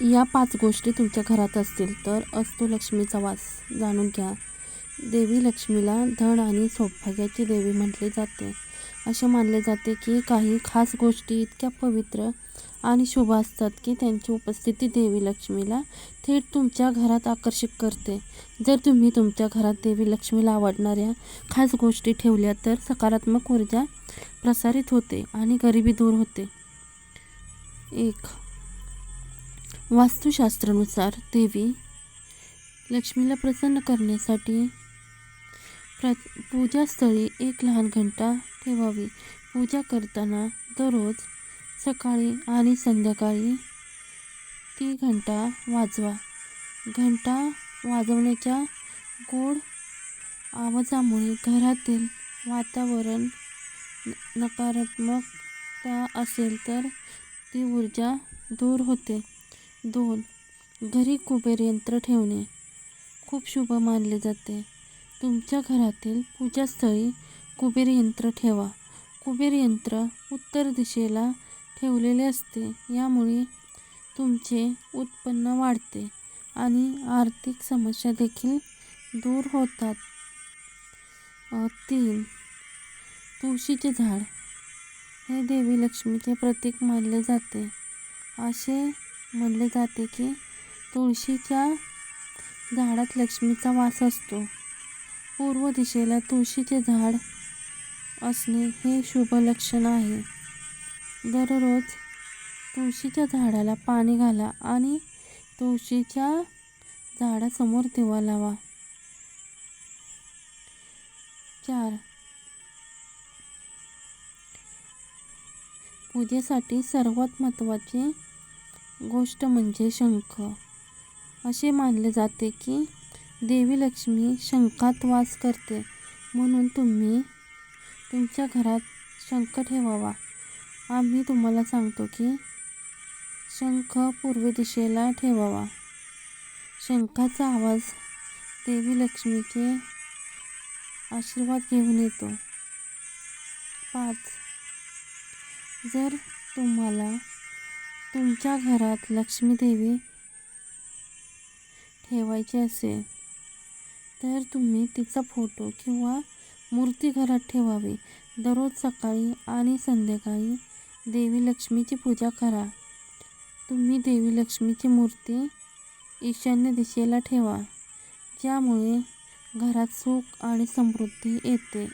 या पाच गोष्टी तुमच्या घरात असतील तर असतो लक्ष्मीचा वास जाणून घ्या. देवी लक्ष्मीला धन आणि सौभाग्याची देवी म्हटले जाते. असे मानले जाते की काही खास गोष्टी इतक्या पवित्र आणि शुभ असतात की त्यांची उपस्थिती देवी लक्ष्मीला थेट तुमच्या घरात आकर्षित करते. जर तुम्ही तुमच्या घरात देवी लक्ष्मीला आवडणाऱ्या खास गोष्टी ठेवल्या तर सकारात्मक ऊर्जा प्रसारित होते आणि गरिबी दूर होते. एक वास्तुशास्त्रानुसार देवी लक्ष्मीला प्रसन्न करण्यासाठी प्र पूजास्थळी एक लहान घंटा ठेवावी. पूजा करताना दररोज सकाळी आणि संध्याकाळी ती घंटा वाजवा. घंटा वाजवण्याच्या गोड आवाजामुळे घरातील वातावरण नकारात्मकता असेल तर ती ऊर्जा दूर होते. दोन. घरी कुबेर यंत्र ठेवणे. खूप शुभ मानले जाते. तुमच्या घरातील पूजास्थळी कुबेर यंत्र ठेवा. कुबेर यंत्र उत्तर दिशेला ठेवलेले असते. यामुळे तुमचे उत्पन्न वाढते आणि आर्थिक समस्या देखील दूर होतात. तीन. तुळशीचे झाड. हे देवी लक्ष्मीचे प्रतीक मानले जाते. असे म्हणले जाते की तुळशीच्या झाडात लक्ष्मीचा वास असतो. पूर्व दिशेला तुळशीचे झाड असणे हे शुभ लक्षण आहे. दररोज तुळशीच्या झाडाला पाणी घाला आणि तुळशीच्या झाडासमोर दिवा लावा. चार. पूजेसाठी सर्वात महत्त्वाचे गोष्ट म्हणजे शंख. असे मानले जाते की देवी लक्ष्मी शंखात वास करते. म्हणून तुम्ही तुमच्या घरात शंख ठेवावा. आम्ही तुम्हाला सांगतो की शंख पूर्व दिशेला ठेवावा. शंखाचा आवाज देवी लक्ष्मीचे आशीर्वाद घेऊन येतो. पाच. जर तुम्हाला तुमच्या घरात लक्ष्मीदेवी ठेवायची असेल तर तुम्ही तिचा फोटो किंवा मूर्ती घरात ठेवावी. दररोज सकाळी आणि संध्याकाळी देवी लक्ष्मीची पूजा करा. तुम्ही देवी लक्ष्मीची मूर्ती ईशान्य दिशेला ठेवा ज्यामुळे घरात सुख आणि समृद्धी येते.